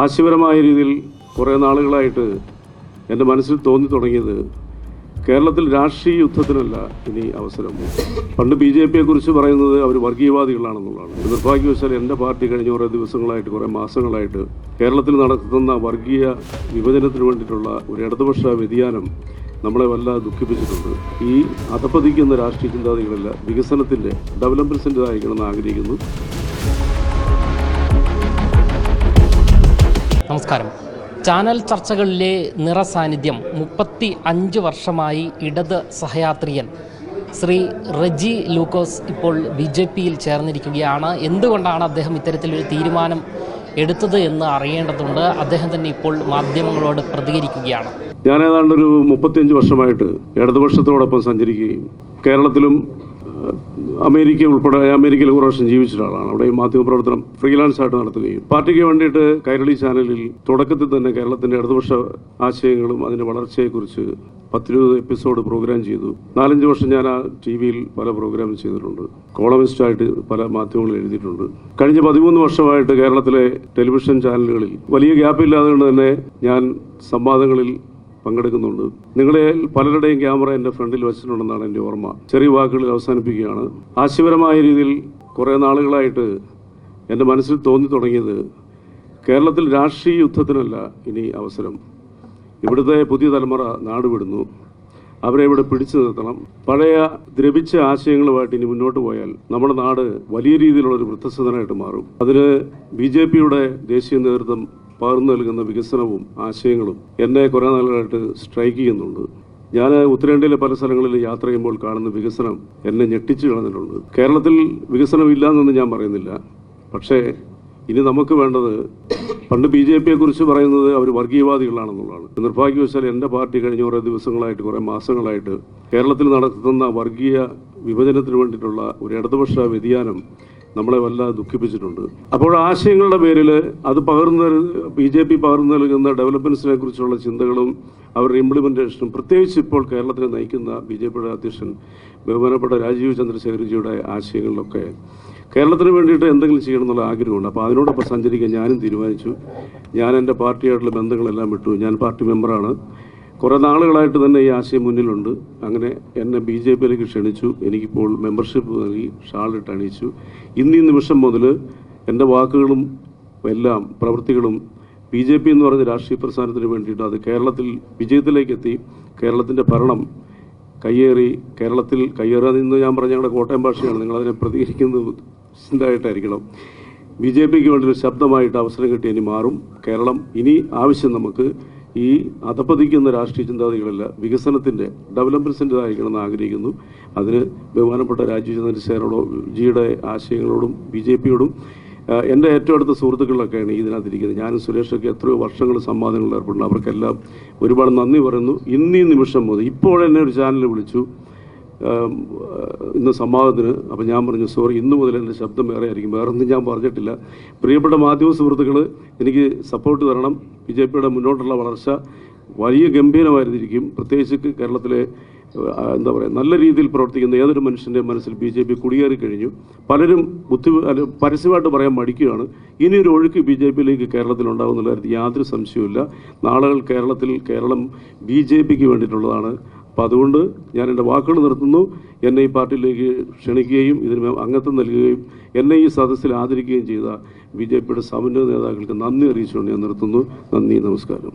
ആശയപരമായ രീതിയിൽ കുറേ നാളുകളായിട്ട് എന്റെ മനസ്സിൽ തോന്നി തുടങ്ങിയത് കേരളത്തിൽ രാഷ്ട്രീയ യുദ്ധത്തിനല്ല ഇനി അവസരം. പണ്ട് ബി ജെ പിയെ കുറിച്ച് പറയുന്നത് അവർ വർഗീയവാദികളാണെന്നുള്ളതാണ്. നിർഭാഗ്യവശാൽ എന്റെ പാർട്ടി കഴിഞ്ഞ കുറേ ദിവസങ്ങളായിട്ട് കുറേ മാസങ്ങളായിട്ട് കേരളത്തിൽ നടത്തുന്ന വർഗീയ വിഭജനത്തിന് വേണ്ടിയിട്ടുള്ള ഒരു ഇടതുപക്ഷ വ്യതിയാനം നമ്മളെ വല്ലാതെ ദുഃഖിപ്പിച്ചിട്ടുണ്ട്. ഈ അധപ്പതിക്കുന്ന രാഷ്ട്രീയ ചിന്താഗതികളല്ല വികസനത്തിന്റെ ഡെവലപ്മെൻസിന്റെതായിരിക്കണം എന്ന് ആഗ്രഹിക്കുന്നു. നമസ്കാരം. ചാനൽ ചർച്ചകളിലെ നിറസാന്നിധ്യം മുപ്പത്തി അഞ്ച് വർഷമായി ഇടത് സഹയാത്രിയൻ ശ്രീ റെജി ലൂക്കോസ് ഇപ്പോൾ ബി ജെ പിയിൽ ചേർന്നിരിക്കുകയാണ്. എന്തുകൊണ്ടാണ് അദ്ദേഹം ഇത്തരത്തിലൊരു തീരുമാനം എടുത്തത് എന്ന് അറിയേണ്ടതുണ്ട്. അദ്ദേഹം തന്നെ ഇപ്പോൾ മാധ്യമങ്ങളോട് പ്രതികരിക്കുകയാണ്. ഞാൻ ഏതാണ്ട് ഒരു മുപ്പത്തിയഞ്ച് വർഷമായിട്ട് ഇടതുപക്ഷത്തോടൊപ്പം സഞ്ചരിക്കുകയും കേരളത്തിലും അമേരിക്ക ഉൾപ്പെടെ അമേരിക്കയിൽ കുറേ വർഷം ജീവിച്ച ഒരാളാണ് അവിടെ മാധ്യമപ്രവർത്തനം ഫ്രീലാൻസ് ആയിട്ട് നടത്തുകയും പാർട്ടിക്ക് വേണ്ടിയിട്ട് കൈരളി ചാനലിൽ തുടക്കത്തിൽ തന്നെ കേരളത്തിന്റെ ഇടതുപക്ഷ ആശയങ്ങളും അതിന്റെ വളർച്ചയെക്കുറിച്ച് പത്തിരുപത് എപ്പിസോഡ് പ്രോഗ്രാം ചെയ്തു. നാലഞ്ച് വർഷം ഞാൻ ആ ടി വിയിൽ പല പ്രോഗ്രാം ചെയ്തിട്ടുണ്ട്. കോളമിസ്റ്റായിട്ട് പല മാധ്യമങ്ങളിൽ എഴുതിയിട്ടുണ്ട്. കഴിഞ്ഞ പതിമൂന്ന് വർഷമായിട്ട് കേരളത്തിലെ ടെലിവിഷൻ ചാനലുകളിൽ വലിയ ഗ്യാപ്പില്ലാതെ തന്നെ ഞാൻ സംവാദങ്ങളിൽ പങ്കെടുക്കുന്നുണ്ട്. നിങ്ങളെ പലരുടെയും ക്യാമറ എന്റെ ഫ്രണ്ടിൽ വെച്ചിട്ടുണ്ടെന്നാണ് എന്റെ ഓർമ്മ. ചെറിയ വാക്കുകളിൽ അവസാനിപ്പിക്കുകയാണ്. ആശയപരമായ രീതിയിൽ കുറേ നാളുകളായിട്ട് എന്റെ മനസ്സിൽ തോന്നി തുടങ്ങിയത് കേരളത്തിൽ രാഷ്ട്രീയ യുദ്ധത്തിനല്ല ഇനി അവസരം. ഇവിടുത്തെ പുതിയ തലമുറ നാട് വിടുന്നു അവരെ ഇവിടെ പിടിച്ചു നിർത്തണം. പഴയ ദ്രവിച്ച ആശയങ്ങളുമായിട്ട് ഇനി മുന്നോട്ട് പോയാൽ നമ്മുടെ നാട് വലിയ രീതിയിലുള്ള ഒരു വൃദ്ധസദനായിട്ട് മാറും. അതിന് ബി ജെ പിയുടെ ദേശീയ നേതൃത്വം പകർന്നു നൽകുന്ന വികസനവും ആശയങ്ങളും എന്നെ കുറേ നാളുകളായിട്ട് സ്ട്രൈക്ക് ചെയ്യുന്നുണ്ട്. ഞാൻ ഉത്തരേന്ത്യയിലെ പല സ്ഥലങ്ങളിൽ യാത്ര ചെയ്യുമ്പോൾ കാണുന്ന വികസനം എന്നെ ഞെട്ടിച്ചു കളഞ്ഞിട്ടുണ്ട്. കേരളത്തിൽ വികസനം ഇല്ലാന്നൊന്നും ഞാൻ പറയുന്നില്ല. പക്ഷേ ഇനി നമുക്ക് വേണ്ടത് പണ്ട് ബി ജെ പിയെ കുറിച്ച് പറയുന്നത് അവർ വർഗീയവാദികളാണെന്നുള്ളതാണ്. നിർഭാഗ്യവശാൽ എന്റെ പാർട്ടി കഴിഞ്ഞ കുറേ ദിവസങ്ങളായിട്ട് കുറേ മാസങ്ങളായിട്ട് കേരളത്തിൽ നടത്തുന്ന വർഗീയ വിഭജനത്തിന് വേണ്ടിയിട്ടുള്ള ഒരു ഇടതുപക്ഷ വ്യതിയാനം നമ്മളെ വല്ല ദുഃഖിപ്പിച്ചിട്ടുണ്ട്. അപ്പോൾ ആശയങ്ങളുടെ പേരിൽ അത് പകർന്നു ബി ജെ പി പകർന്നു നൽകുന്ന ഡെവലപ്മെന്റ്സിനെ കുറിച്ചുള്ള ചിന്തകളും അവരുടെ ഇംപ്ലിമെന്റേഷനും പ്രത്യേകിച്ച് ഇപ്പോൾ കേരളത്തിനെ നയിക്കുന്ന ബി ജെ പിയുടെ അധ്യക്ഷൻ ബഹുമാനപ്പെട്ട രാജീവ് ചന്ദ്രശേഖർജിയുടെ ആശയങ്ങളിലൊക്കെ കേരളത്തിന് വേണ്ടിയിട്ട് എന്തെങ്കിലും ചെയ്യണം എന്നുള്ള ആഗ്രഹമുണ്ട്. അപ്പോൾ അതിനോടൊപ്പം സഞ്ചരിക്കാൻ ഞാനും തീരുമാനിച്ചു. ഞാൻ എന്റെ പാർട്ടിയായിട്ടുള്ള ബന്ധങ്ങളെല്ലാം വിട്ടു. ഞാൻ പാർട്ടി മെമ്പറാണ്. കുറേ നാളുകളായിട്ട് തന്നെ ഈ ആശയം മുന്നിലുണ്ട്. അങ്ങനെ എന്നെ ബി ജെ പിയിലേക്ക് ക്ഷണിച്ചു. എനിക്കിപ്പോൾ മെമ്പർഷിപ്പ് നൽകി ഷാളിട്ട് അണിയിച്ചു. ഇന്ന് നിമിഷം മുതൽ എന്റെ വാക്കുകളും എല്ലാം പ്രവൃത്തികളും ബി ജെ പി എന്ന് പറയുന്ന രാഷ്ട്രീയ പ്രസ്ഥാനത്തിന് വേണ്ടിയിട്ട് അത് കേരളത്തിൽ വിജയത്തിലേക്ക് എത്തി. കേരളത്തിന്റെ ഭരണം കയ്യേറി കേരളത്തിൽ കയ്യേറാതെ നിന്ന് ഞാൻ പറഞ്ഞ ഞങ്ങളുടെ കോട്ടയം ഭാഷയാണ്. നിങ്ങളതിനെ പ്രതികരിക്കുന്നത് ചിന്തായിട്ടായിരിക്കണം. ബി ജെ പിക്ക് വേണ്ടി ഒരു ശബ്ദമായിട്ട് അവസരം കിട്ടി ഇനി മാറും. കേരളം ഇനി ആവശ്യം നമുക്ക് ഈ അധപ്പതിക്കുന്ന രാഷ്ട്രീയ ചിന്താഗതികളല്ല വികസനത്തിന്റെ ഡെവലപ്മെന്റ്സിന്റെതായിരിക്കണമെന്ന് ആഗ്രഹിക്കുന്നു. അതിന് ബഹുമാനപ്പെട്ട രാജീവ് സേനോടോ ജിയുടെ ആശയങ്ങളോടും ബി ജെ പിയോടും എന്റെ ഏറ്റവും അടുത്ത സുഹൃത്തുക്കളിലൊക്കെയാണ് ഇതിനകത്തിരിക്കുന്നത്. ഞാനും സുരേഷൊക്കെ എത്രയോ വർഷങ്ങൾ സംവാദങ്ങളിൽ ഏർപ്പെടുന്നു. അവർക്കെല്ലാം ഒരുപാട് നന്ദി പറയുന്നു. ഇന്നീ നിമിഷം മുതൽ ഇപ്പോഴെന്നെ ഒരു ചാനൽ വിളിച്ചു. ഇന്ന് സംവാദത്തിന് അപ്പം ഞാൻ പറഞ്ഞു സോറി ഇന്നു മുതൽ എന്റെ ശബ്ദം വേറെ ആയിരിക്കും. വേറെ ഒന്നും ഞാൻ പറഞ്ഞിട്ടില്ല. പ്രിയപ്പെട്ട മാധ്യമ സുഹൃത്തുക്കൾ എനിക്ക് സപ്പോർട്ട് തരണം. ബി ജെ പിയുടെ മുന്നോട്ടുള്ള വളർച്ച വലിയ ഗംഭീരമായിരുന്നിരിക്കും. പ്രത്യേകിച്ച് കേരളത്തിലെ എന്താ പറയുക നല്ല രീതിയിൽ പ്രവർത്തിക്കുന്ന ഏതൊരു മനുഷ്യന്റെ മനസ്സിൽ ബി ജെ പി കുടിയേറി കഴിഞ്ഞു. പലരും ബുദ്ധി പരസ്യമായിട്ട് പറയാൻ മടിക്കുകയാണ്. ഇനി ഒരു ഒഴുക്ക് ബി ജെ പിയിലേക്ക് കേരളത്തിൽ ഉണ്ടാകുന്നുള്ള കാര്യത്തിൽ യാതൊരു സംശയവുമില്ല. നാളുകൾ കേരളത്തിൽ കേരളം ബി ജെ പിക്ക് വേണ്ടിയിട്ടുള്ളതാണ്. അപ്പോൾ അതുകൊണ്ട് ഞാൻ എന്റെ വാക്കുകൾ നിർത്തുന്നു. എന്നെ ഈ പാർട്ടിയിലേക്ക് ക്ഷണിക്കുകയും ഇതിന് അംഗത്വം നൽകുകയും എന്നെ ഈ സദസ്സിൽ ആദരിക്കുകയും ചെയ്ത ബി ജെ പിയുടെ സമന്വയ നേതാക്കൾക്ക് നന്ദി അറിയിച്ചുകൊണ്ട് ഞാൻ നിർത്തുന്നു. നന്ദി നമസ്കാരം.